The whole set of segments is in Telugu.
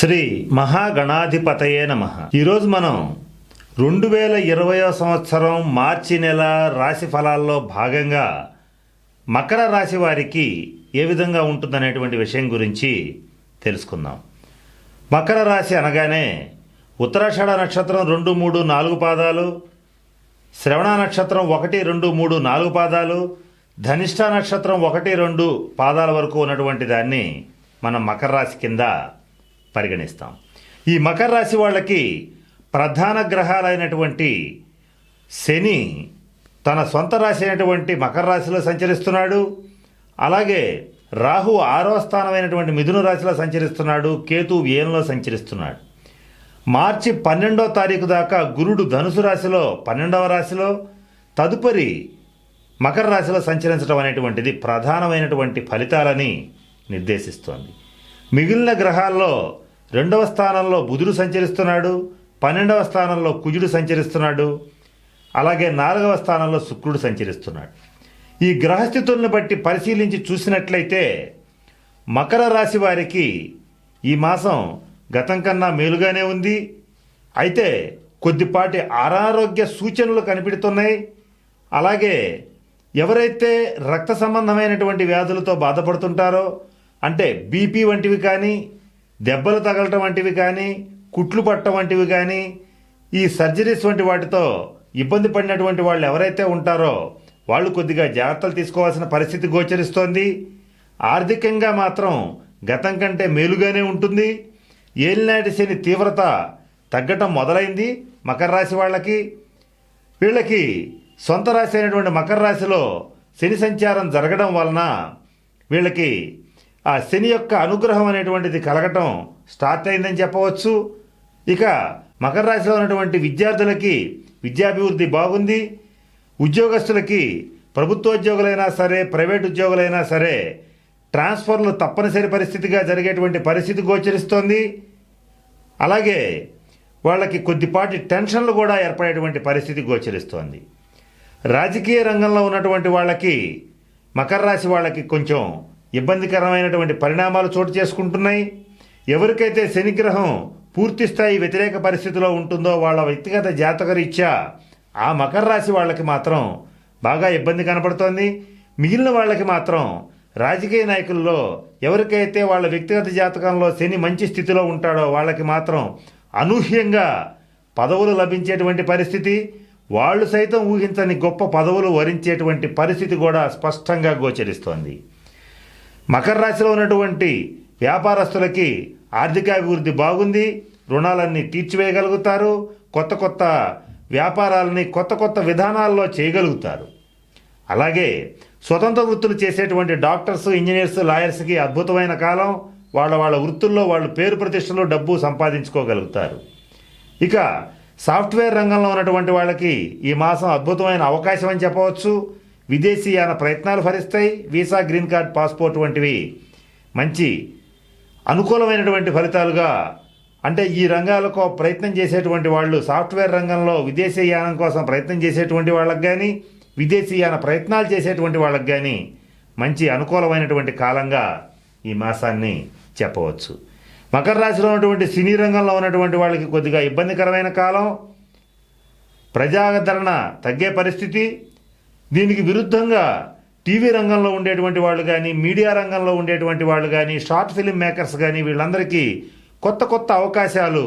శ్రీ మహాగణాధిపతయే నమ. ఈరోజు మనం రెండు వేల ఇరవయో సంవత్సరం మార్చి నెల రాశి ఫలాల్లో భాగంగా మకర రాశి వారికి ఏ విధంగా ఉంటుందనేటువంటి విషయం గురించి తెలుసుకుందాం. మకర రాశి అనగానే ఉత్తరాషాఢ నక్షత్రం రెండు మూడు నాలుగు పాదాలు శ్రవణ నక్షత్రం ఒకటి రెండు మూడు నాలుగు పాదాలు ధనిష్ట నక్షత్రం ఒకటి రెండు పాదాల వరకు ఉన్నటువంటి దాన్ని మనం మకర రాశి కింద పరిగణిస్తాం. ఈ మకర రాశి వాళ్ళకి ప్రధాన గ్రహాలైనటువంటి శని తన సొంత రాశి అయినటువంటి మకర రాశిలో సంచరిస్తున్నాడు. అలాగే రాహు ఆరవ స్థానమైనటువంటి మిథున రాశిలో సంచరిస్తున్నాడు. కేతు వ్యయంలో సంచరిస్తున్నాడు. మార్చి పన్నెండో తారీఖు దాకా గురుడు ధనుసు రాశిలో పన్నెండవ రాశిలో తదుపరి మకర రాశిలో సంచరించడం అనేటువంటిది ప్రధానమైనటువంటి ఫలితాలని నిర్దేశిస్తోంది. మిగిలిన గ్రహాల్లో రెండవ స్థానంలో బుధుడు సంచరిస్తున్నాడు పన్నెండవ స్థానంలో కుజుడు సంచరిస్తున్నాడు అలాగే నాలుగవ స్థానంలో శుక్రుడు సంచరిస్తున్నాడు. ఈ గ్రహస్థితులను బట్టి పరిశీలించి చూసినట్లయితే మకర రాశి వారికి ఈ మాసం గతం కన్నా మేలుగానే ఉంది. అయితే కొద్దిపాటి అనారోగ్య సూచనలు కనిపెడుతున్నాయి. అలాగే ఎవరైతే రక్త సంబంధమైనటువంటి వ్యాధులతో బాధపడుతుంటారో అంటే బీపీ వంటివి కానీ దెబ్బలు తగలటం వంటివి కానీ కుట్లు పట్టడం వంటివి కానీ ఈ సర్జరీస్ వంటి వాటితో ఇబ్బంది పడినటువంటి వాళ్ళు ఎవరైతే ఉంటారో వాళ్ళు కొద్దిగా జాగ్రత్తలు తీసుకోవాల్సిన పరిస్థితి గోచరిస్తోంది. ఆర్థికంగా మాత్రం గతం కంటే మేలుగానే ఉంటుంది. ఏలినాటి శని తీవ్రత తగ్గటం మొదలైంది మకర రాశి వాళ్ళకి. వీళ్ళకి సొంత రాశి అయినటువంటి మకర రాశిలో శని సంచారం జరగడం వలన వీళ్ళకి ఆ శని యొక్క అనుగ్రహం అనేటువంటిది కలగటం స్టార్ట్ అయిందని చెప్పవచ్చు. ఇక మకర రాశిలో ఉన్నటువంటి విద్యార్థులకి విద్యాభివృద్ధి బాగుంది. ఉద్యోగస్తులకి ప్రభుత్వోద్యోగులైనా సరే ప్రైవేట్ ఉద్యోగులైనా సరే ట్రాన్స్ఫర్లు తప్పనిసరి పరిస్థితిగా జరిగేటువంటి పరిస్థితి గోచరిస్తోంది. అలాగే వాళ్ళకి కొద్దిపాటి టెన్షన్లు కూడా ఏర్పడేటువంటి పరిస్థితి గోచరిస్తోంది. రాజకీయ రంగంలో ఉన్నటువంటి వాళ్ళకి మకర రాశి వాళ్ళకి కొంచెం ఇబ్బందికరమైనటువంటి పరిణామాలు చోటు చేసుకుంటున్నాయి. ఎవరికైతే శనిగ్రహం పూర్తిస్థాయి వ్యతిరేక పరిస్థితిలో ఉంటుందో వాళ్ళ వ్యక్తిగత జాతకరీత్యా ఆ మకర రాశి వాళ్ళకి మాత్రం బాగా ఇబ్బంది కనపడుతోంది. మిగిలిన వాళ్ళకి మాత్రం రాజకీయ నాయకుల్లో ఎవరికైతే వాళ్ళ వ్యక్తిగత జాతకంలో శని మంచి స్థితిలో ఉంటాడో వాళ్ళకి మాత్రం అనూహ్యంగా పదవులు లభించేటువంటి పరిస్థితి. వాళ్ళు సైతం ఊహించని గొప్ప పదవులు వరించేటువంటి పరిస్థితి కూడా స్పష్టంగా గోచరిస్తోంది. మకర రాశిలో ఉన్నటువంటి వ్యాపారస్తులకి ఆర్థికాభివృద్ధి బాగుంది రుణాలన్నీ తీర్చివేయగలుగుతారు కొత్త కొత్త వ్యాపారాలని కొత్త కొత్త విధానాల్లో చేయగలుగుతారు. అలాగే స్వతంత్ర వృత్తులు చేసేటువంటి డాక్టర్స్ ఇంజనీర్స్ లాయర్స్కి అద్భుతమైన కాలం. వాళ్ళ వాళ్ళ వృత్తుల్లో వాళ్ళు పేరు ప్రతిష్టలు డబ్బు సంపాదించుకోగలుగుతారు. ఇక సాఫ్ట్వేర్ రంగంలో ఉన్నటువంటి వాళ్ళకి ఈ మాసం అద్భుతమైన అవకాశం అని చెప్పవచ్చు. విదేశీయాన ప్రయత్నాలు ఫలిస్తాయి. వీసా గ్రీన్ కార్డ్ పాస్పోర్ట్ వంటివి మంచి అనుకూలమైనటువంటి ఫలితాలుగా అంటే ఈ రంగాలకు ప్రయత్నం చేసేటువంటి వాళ్ళు సాఫ్ట్వేర్ రంగంలో విదేశీయానం కోసం ప్రయత్నం చేసేటువంటి వాళ్ళకి కానీ విదేశీయాన ప్రయత్నాలు చేసేటువంటి వాళ్ళకి కానీ మంచి అనుకూలమైనటువంటి కాలంగా ఈ మాసాన్ని చెప్పవచ్చు. మకర రాశిలో ఉన్నటువంటి సినీ రంగంలో ఉన్నటువంటి వాళ్ళకి కొద్దిగా ఇబ్బందికరమైన కాలం. ప్రజాదరణ తగ్గే పరిస్థితి. దీనికి విరుద్ధంగా టీవీ రంగంలో ఉండేటువంటి వాళ్ళు కానీ మీడియా రంగంలో ఉండేటువంటి వాళ్ళు కానీ షార్ట్ ఫిలిం మేకర్స్ కానీ వీళ్ళందరికీ కొత్త కొత్త అవకాశాలు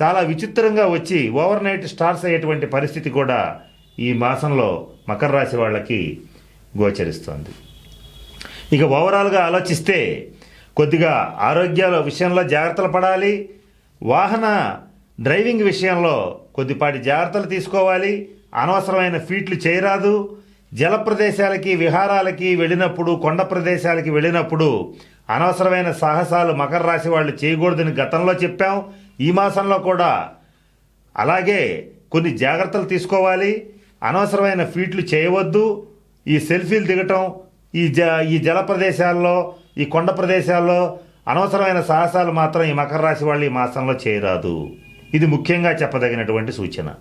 చాలా విచిత్రంగా వచ్చి ఓవర్ నైట్ స్టార్స్ అయ్యేటువంటి పరిస్థితి కూడా ఈ మాసంలో మకర రాశి వాళ్ళకి గోచరిస్తోంది. ఇక ఓవరాల్గా ఆలోచిస్తే కొద్దిగా ఆరోగ్యాల విషయంలో జాగ్రత్తలు పడాలి వాహన డ్రైవింగ్ విషయంలో కొద్దిపాటి జాగ్రత్తలు తీసుకోవాలి అనవసరమైన ఫీట్లు చేయరాదు జల ప్రదేశాలకి విహారాలకి వెళ్ళినప్పుడు కొండ ప్రదేశాలకి వెళ్ళినప్పుడు అనవసరమైన సాహసాలు మకర రాశి వాళ్ళు చేయకూడదని గతంలో చెప్పాం. ఈ మాసంలో కూడా అలాగే కొన్ని జాగ్రత్తలు తీసుకోవాలి. అనవసరమైన ఫీట్లు చేయవద్దు. ఈ సెల్ఫీలు దిగటం ఈ జ ఈ జల ప్రదేశాల్లో ఈ కొండ ప్రదేశాల్లో అనవసరమైన సాహసాలు మాత్రం ఈ మకర రాశి వాళ్ళు ఈ మాసంలో చేయరాదు. ఇది ముఖ్యంగా చెప్పదగినటువంటి సూచన.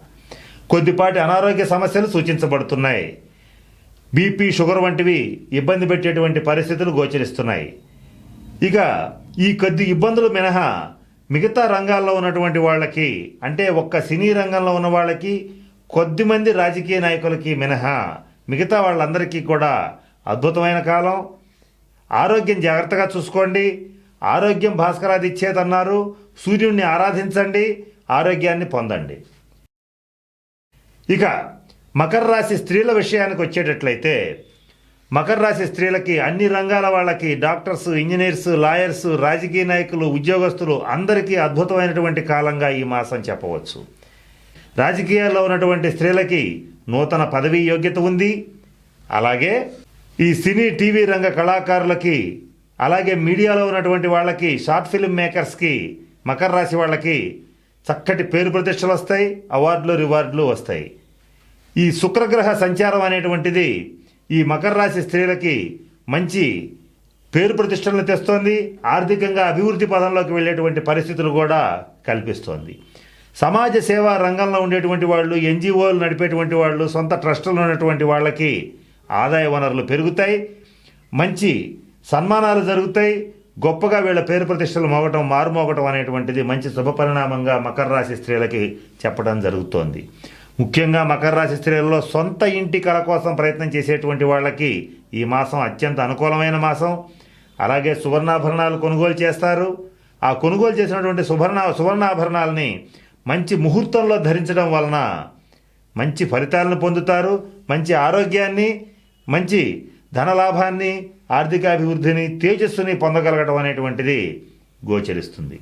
కొద్దిపాటి అనారోగ్య సమస్యలు సూచించబడుతున్నాయి. బీపీ షుగర్ వంటివి ఇబ్బంది పెట్టేటువంటి పరిస్థితులు గోచరిస్తున్నాయి. ఇక ఈ కొద్ది ఇబ్బందులు మినహా మిగతా రంగాల్లో ఉన్నటువంటి వాళ్ళకి అంటే ఒక్క సినీ రంగంలో ఉన్న వాళ్ళకి కొద్దిమంది రాజకీయ నాయకులకి మినహా మిగతా వాళ్ళందరికీ కూడా అద్భుతమైన కాలం. ఆరోగ్యం జాగ్రత్తగా చూసుకోండి. ఆరోగ్యం భాస్కరాది ఇచ్చేదన్నారు. సూర్యుడిని ఆరాధించండి. ఆరోగ్యాన్ని పొందండి. ఇక మకర రాశి స్త్రీల విషయానికి వచ్చేటట్లయితే మకర రాశి స్త్రీలకి అన్ని రంగాల వాళ్ళకి డాక్టర్స్ ఇంజనీర్స్ లాయర్స్ రాజకీయ నాయకులు ఉద్యోగస్తులు అందరికీ అద్భుతమైనటువంటి కాలంగా ఈ మాసం చెప్పవచ్చు. రాజకీయాల్లో ఉన్నటువంటి స్త్రీలకి నూతన పదవీ యోగ్యత ఉంది. అలాగే ఈ సినీ టీవీ రంగ కళాకారులకి అలాగే మీడియాలో ఉన్నటువంటి వాళ్ళకి షార్ట్ ఫిల్మ్ మేకర్స్కి మకర రాశి వాళ్ళకి చక్కటి పేరు ప్రతిష్టలు వస్తాయి అవార్డులు రివార్డులు వస్తాయి. ఈ శుక్రగ్రహ సంచారం అనేటువంటిది ఈ మకర రాశి స్త్రీలకి మంచి పేరు ప్రతిష్టలను తెస్తోంది. ఆర్థికంగా అభివృద్ధి పదంలోకి వెళ్ళేటువంటి పరిస్థితులు కూడా కల్పిస్తోంది. సమాజ సేవా రంగంలో ఉండేటువంటి వాళ్ళు ఎన్జిఓలు నడిపేటువంటి వాళ్ళు సొంత ట్రస్టులు ఉన్నటువంటి వాళ్ళకి ఆదాయ వనరులు పెరుగుతాయి. మంచి సన్మానాలు జరుగుతాయి. గొప్పగా వీళ్ళ పేరు ప్రతిష్టలు మోగటం మారుమోగటం అనేటువంటిది మంచి శుభ పరిణామంగా మకర రాశి స్త్రీలకి చెప్పడం జరుగుతోంది. ముఖ్యంగా మకర రాశి స్త్రీలలో సొంత ఇంటి కళ కోసం ప్రయత్నం చేసేటువంటి వాళ్ళకి ఈ మాసం అత్యంత అనుకూలమైన మాసం. అలాగే సువర్ణాభరణాలు కొనుగోలు చేస్తారు. ఆ కొనుగోలు చేసినటువంటి సువర్ణ సువర్ణాభరణాలని మంచి ముహూర్తంలో ధరించడం వలన మంచి ఫలితాలను పొందుతారు. మంచి ఆరోగ్యాన్ని మంచి ధనలాభాన్ని ఆర్థికాభివృద్ధిని తేజస్సుని పొందగలగడం అనేటువంటిది గోచరిస్తుంది.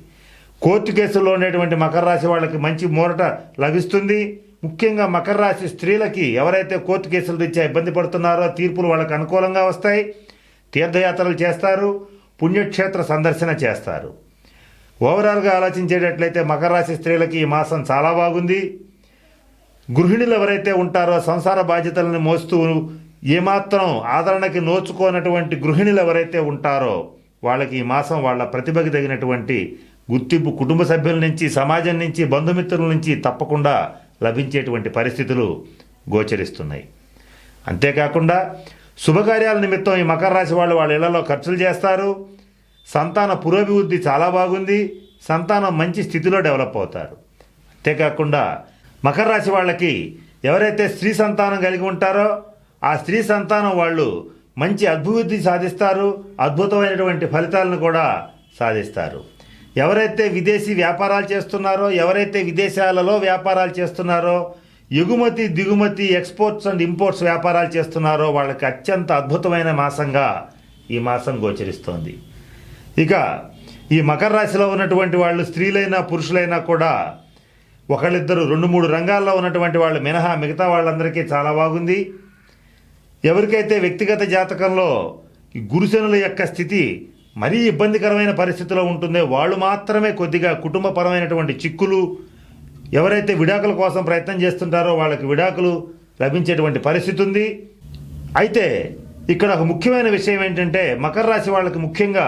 కోర్టు కేసుల్లో ఉండేటువంటి మకర రాశి వాళ్ళకి మంచి మూరట లభిస్తుంది. ముఖ్యంగా మకర రాశి స్త్రీలకి ఎవరైతే కోర్టు కేసులు తెచ్చా ఇబ్బంది పడుతున్నారో తీర్పులు వాళ్ళకు అనుకూలంగా వస్తాయి. తీర్థయాత్రలు చేస్తారు పుణ్యక్షేత్ర సందర్శన చేస్తారు. ఓవరాల్గా ఆలోచించేటట్లయితే మకర రాశి స్త్రీలకి ఈ మాసం చాలా బాగుంది. గృహిణులు ఎవరైతే ఉంటారో సంసార బాధ్యతలను మోస్తూ ఏమాత్రం ఆదరణకి నోచుకోనటువంటి గృహిణులు ఎవరైతే ఉంటారో వాళ్ళకి ఈ మాసం వాళ్ళ ప్రతిభకి తగినటువంటి గుర్తింపు కుటుంబ సభ్యుల నుంచి సమాజం నుంచి బంధుమిత్రుల నుంచి తప్పకుండా లభించేటువంటి పరిస్థితులు గోచరిస్తున్నాయి. అంతేకాకుండా శుభకార్యాల నిమిత్తం ఈ మకర రాశి వాళ్ళు వాళ్ళ ఇళ్ళలో ఖర్చులు చేస్తారు. సంతాన పురోభివృద్ధి చాలా బాగుంది. సంతానం మంచి స్థితిలో డెవలప్ అవుతారు. అంతేకాకుండా మకర రాశి వాళ్ళకి ఎవరైతే స్త్రీ సంతానం కలిగి ఉంటారో ఆ స్త్రీ సంతానం వాళ్ళు మంచి అభివృద్ధి సాధిస్తారు. అద్భుతమైనటువంటి ఫలితాలను కూడా సాధిస్తారు. ఎవరైతే విదేశీ వ్యాపారాలు చేస్తున్నారో ఎవరైతే విదేశాలలో వ్యాపారాలు చేస్తున్నారో ఎగుమతి దిగుమతి ఎక్స్పోర్ట్స్ అండ్ ఇంపోర్ట్స్ వ్యాపారాలు చేస్తున్నారో వాళ్ళకి అత్యంత అద్భుతమైన మాసంగా ఈ మాసం గోచరిస్తోంది. ఇక ఈ మకర రాశిలో ఉన్నటువంటి వాళ్ళు స్త్రీలైనా పురుషులైనా కూడా ఒకళ్ళిద్దరు రెండు మూడు రంగాల్లో ఉన్నటువంటి వాళ్ళు మినహా మిగతా వాళ్ళందరికీ చాలా బాగుంది. ఎవరికైతే వ్యక్తిగత జాతకంలో ఈ గురుశనుల యొక్క స్థితి మరీ ఇబ్బందికరమైన పరిస్థితిలో ఉంటుందో వాళ్ళు మాత్రమే కొద్దిగా కుటుంబపరమైనటువంటి చిక్కులు ఎవరైతే విడాకుల కోసం ప్రయత్నం చేస్తుంటారో వాళ్ళకి విడాకులు లభించేటువంటి పరిస్థితి ఉంది. అయితే ఇక్కడ ఒక ముఖ్యమైన విషయం ఏంటంటే మకర రాశి వాళ్ళకి ముఖ్యంగా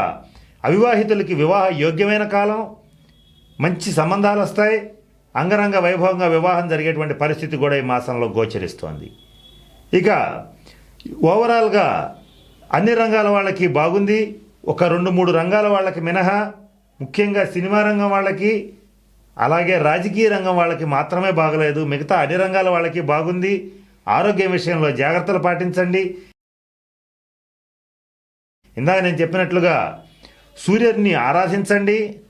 అవివాహితులకి వివాహ యోగ్యమైన కాలం మంచి సంబంధాలు వస్తాయి అంగరంగ వైభవంగా వివాహం జరిగేటువంటి పరిస్థితి కూడా ఈ మాసంలో గోచరిస్తోంది. ఇక ఓవరాల్గా అన్ని రంగాల వాళ్ళకి బాగుంది. ఒక రెండు మూడు రంగాల వాళ్ళకి మినహా ముఖ్యంగా సినిమా రంగం వాళ్ళకి అలాగే రాజకీయ రంగం వాళ్ళకి మాత్రమే బాగలేదు. మిగతా అన్ని రంగాల వాళ్ళకి బాగుంది. ఆరోగ్యం విషయంలో జాగ్రత్తలు పాటించండి. ఇందాక నేను చెప్పినట్లుగా సూర్యుడిని ఆరాధించండి.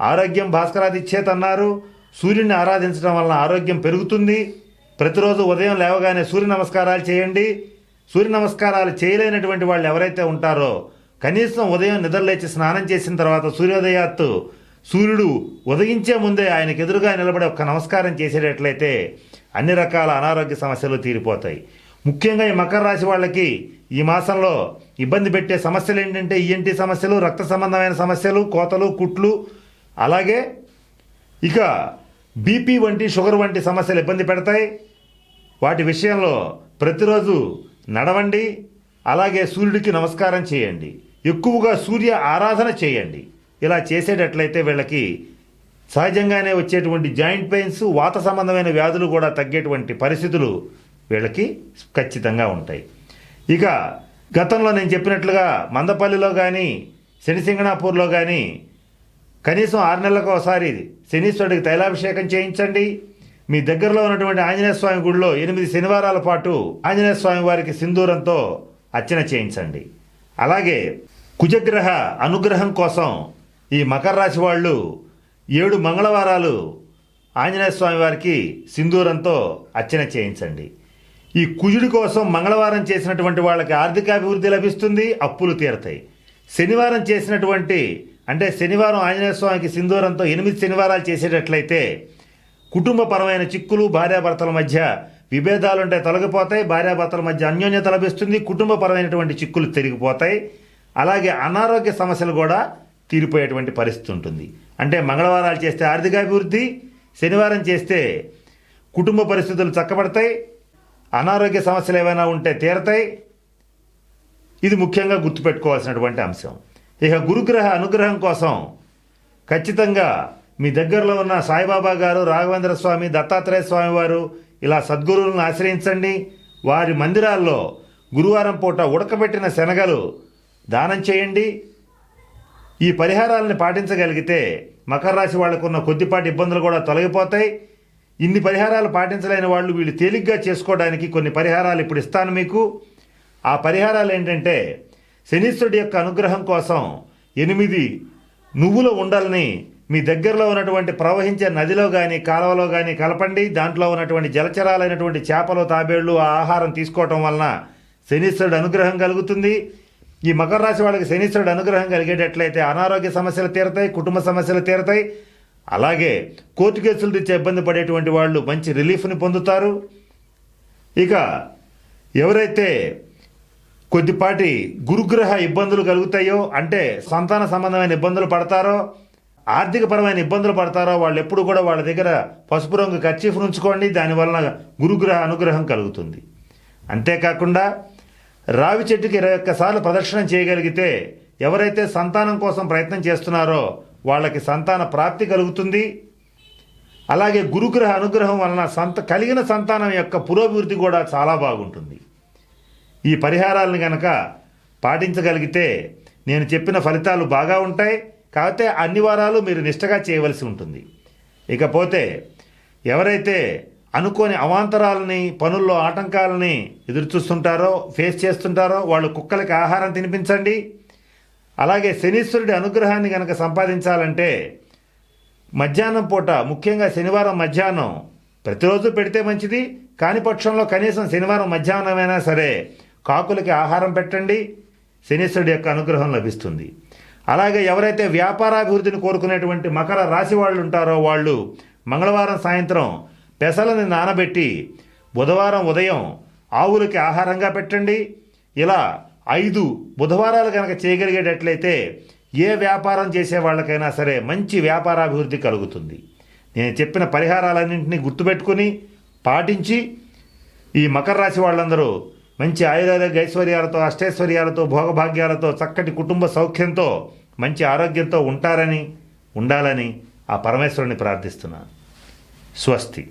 ఆరోగ్యం భాస్కరాదిచ్చేత్ అన్నారు సూర్యుడిని ఆరాధించడం వలన ఆరోగ్యం పెరుగుతుంది. ప్రతిరోజు ఉదయం లేవగానే సూర్య నమస్కారాలు చేయండి. సూర్య నమస్కారాలు చేయలేనటువంటి వాళ్ళు ఎవరైతే ఉంటారో కనీసం ఉదయం నిద్రలేచి స్నానం చేసిన తర్వాత సూర్యోదయాత్తు సూర్యుడు ఉదయించే ముందే ఆయనకు ఎదురుగా నిలబడి ఒక్క నమస్కారం చేసేటట్లయితే అన్ని రకాల అనారోగ్య సమస్యలు తీరిపోతాయి. ముఖ్యంగా ఈ మకర రాశి వాళ్ళకి ఈ మాసంలో ఇబ్బంది పెట్టే సమస్యలు ఏంటంటే ఈఎన్టీ సమస్యలు రక్త సంబంధమైన సమస్యలు కోతలు కుట్లు అలాగే ఇక బీపీ వంటి షుగర్ వంటి సమస్యలు ఇబ్బంది పెడతాయి. వాటి విషయంలో ప్రతిరోజు నడవండి. అలాగే సూర్యుడికి నమస్కారం చేయండి. ఎక్కువగా సూర్య ఆరాధన చేయండి. ఇలా చేసేటట్లయితే వీళ్ళకి సహజంగానే వచ్చేటువంటి జాయింట్ పెయిన్స్ వాత సంబంధమైన వ్యాధులు కూడా తగ్గేటువంటి పరిస్థితులు వీళ్ళకి ఖచ్చితంగా ఉంటాయి. ఇక గతంలో నేను చెప్పినట్లుగా మందపల్లిలో కానీ శనిసింగణాపూర్లో కానీ కనీసం ఆరు నెలలకు ఒకసారి శనీశ్వరుడికి తైలాభిషేకం చేయించండి. మీ దగ్గరలో ఉన్నటువంటి ఆంజనేయ స్వామి గుడిలో ఎనిమిది శనివారాల పాటు ఆంజనేయ స్వామి వారికి సింధూరంతో అర్చన చేయించండి. అలాగే కుజగ్రహ అనుగ్రహం కోసం ఈ మకర రాశి వాళ్ళు ఏడు మంగళవారాలు ఆంజనేయ స్వామి వారికి సింధూరంతో అర్చన చేయించండి. ఈ కుజుడి కోసం మంగళవారం చేసినటువంటి వాళ్ళకి ఆర్థికాభివృద్ధి లభిస్తుంది అప్పులు తీరతాయి. శనివారం చేసినటువంటి అంటే శనివారం ఆంజనేయ స్వామికి సింధూరంతో ఎనిమిది శనివారాలు చేసేటట్లయితే కుటుంబపరమైన చిక్కులు భార్యాభర్తల మధ్య విభేదాలుంటే తొలగిపోతాయి భార్యాభర్తల మధ్య అన్యోన్యత లభిస్తుంది కుటుంబపరమైనటువంటి చిక్కులు తిరిగిపోతాయి. అలాగే అనారోగ్య సమస్యలు కూడా తీరిపోయేటువంటి పరిస్థితి ఉంటుంది. అంటే మంగళవారాలు చేస్తే ఆర్థికాభివృద్ధి శనివారం చేస్తే కుటుంబ పరిస్థితులు చక్కబడతాయి అనారోగ్య సమస్యలు ఏమైనా ఉంటే తీరతాయి. ఇది ముఖ్యంగా గుర్తుపెట్టుకోవాల్సినటువంటి అంశం. ఇక గురుగ్రహ అనుగ్రహం కోసం ఖచ్చితంగా మీ దగ్గరలో ఉన్న సాయిబాబా గారు రాఘవేంద్ర స్వామి దత్తాత్రేయ స్వామి వారు ఇలా సద్గురువులను ఆశ్రయించండి. వారి మందిరాల్లో గురువారం పూట ఉడకబెట్టిన శనగలు దానం చేయండి. ఈ పరిహారాలను పాటించగలిగితే మకర రాశి వాళ్ళకున్న కొద్దిపాటి ఇబ్బందులు కూడా తొలగిపోతాయి. ఇన్ని పరిహారాలు పాటించలేని వాళ్ళు వీళ్ళు తేలిగ్గా చేసుకోవడానికి కొన్ని పరిహారాలు ఇప్పుడు ఇస్తాను మీకు. ఆ పరిహారాలు ఏంటంటే శనీశ్వరుడి యొక్క అనుగ్రహం కోసం ఎనిమిది నువ్వుల ఉండల్ని మీ దగ్గరలో ఉన్నటువంటి ప్రవహించే నదిలో కానీ కాలువలో కానీ కలపండి. దాంట్లో ఉన్నటువంటి జలచరాలైనటువంటి చేపలు తాబేళ్ళు ఆ ఆహారం తీసుకోవటం వలన శనీశ్వరుడు అనుగ్రహం కలుగుతుంది. ఈ మకర రాశి వాళ్ళకి శనీశ్వరుడు అనుగ్రహం కలిగేటట్లయితే అనారోగ్య సమస్యలు తీరతాయి కుటుంబ సమస్యలు తీరతాయి. అలాగే కోర్టు కేసులు తెచ్చే ఇబ్బంది పడేటువంటి వాళ్ళు మంచి రిలీఫ్ని పొందుతారు. ఇక ఎవరైతే కొద్దిపాటి గురుగ్రహ ఇబ్బందులు కలుగుతాయో అంటే సంతాన సంబంధమైన ఇబ్బందులు పడతారో ఆర్థికపరమైన ఇబ్బందులు పడతారో వాళ్ళు ఎప్పుడు కూడా వాళ్ళ దగ్గర పసుపు రంగు ఖర్చీఫ్ ఉంచుకోండి దానివలన గురుగ్రహ అనుగ్రహం కలుగుతుంది. అంతేకాకుండా రావి చెట్టుకి ఇరవై ఒక్కసార్లు ప్రదక్షిణ చేయగలిగితే ఎవరైతే సంతానం కోసం ప్రయత్నం చేస్తున్నారో వాళ్ళకి సంతాన ప్రాప్తి కలుగుతుంది. అలాగే గురుగ్రహ అనుగ్రహం వలన సంత కలిగిన సంతానం యొక్క పురోభివృద్ధి కూడా చాలా బాగుంటుంది. ఈ పరిహారాలను గనక పాటించగలిగితే నేను చెప్పిన ఫలితాలు బాగా ఉంటాయి. కాకపోతే అన్ని వారాలు మీరు నిష్టగా చేయవలసి ఉంటుంది. ఇకపోతే ఎవరైతే అనుకోని అవాంతరాలని పనుల్లో ఆటంకాలని ఎదురుచూస్తుంటారో ఫేస్ చేస్తుంటారో వాళ్ళు కుక్కలకి ఆహారం తినిపించండి. అలాగే శనీశ్వరుడి అనుగ్రహాన్ని కనుక సంపాదించాలంటే మధ్యాహ్నం పూట ముఖ్యంగా శనివారం మధ్యాహ్నం ప్రతిరోజు పెడితే మంచిది కాని పక్షంలో కనీసం శనివారం మధ్యాహ్నమైనా సరే కాకులకి ఆహారం పెట్టండి శనీశ్వరుడి యొక్క అనుగ్రహం లభిస్తుంది. అలాగే ఎవరైతే వ్యాపారాభివృద్ధిని కోరుకునేటువంటి మకర రాశి వాళ్ళు ఉంటారో వాళ్ళు మంగళవారం సాయంత్రం పెసలని నానబెట్టి బుధవారం ఉదయం ఆవులకి ఆహారంగా పెట్టండి. ఇలా ఐదు బుధవారాలు కనుక చేయగలిగేటట్లయితే ఏ వ్యాపారం చేసే వాళ్ళకైనా సరే మంచి వ్యాపారాభివృద్ధి కలుగుతుంది. నేను చెప్పిన పరిహారాలన్నింటినీ గుర్తుపెట్టుకుని పాటించి ఈ మకర రాశి వాళ్ళందరూ మంచి ఆయుర్వేద ఐశ్వర్యాలతో అష్టైశ్వర్యాలతో భోగభాగ్యాలతో చక్కటి కుటుంబ సౌఖ్యంతో మంచి ఆరోగ్యంతో ఉంటారని ఉండాలని ఆ పరమేశ్వరుని ప్రార్థిస్తున్నాను. స్వస్తి.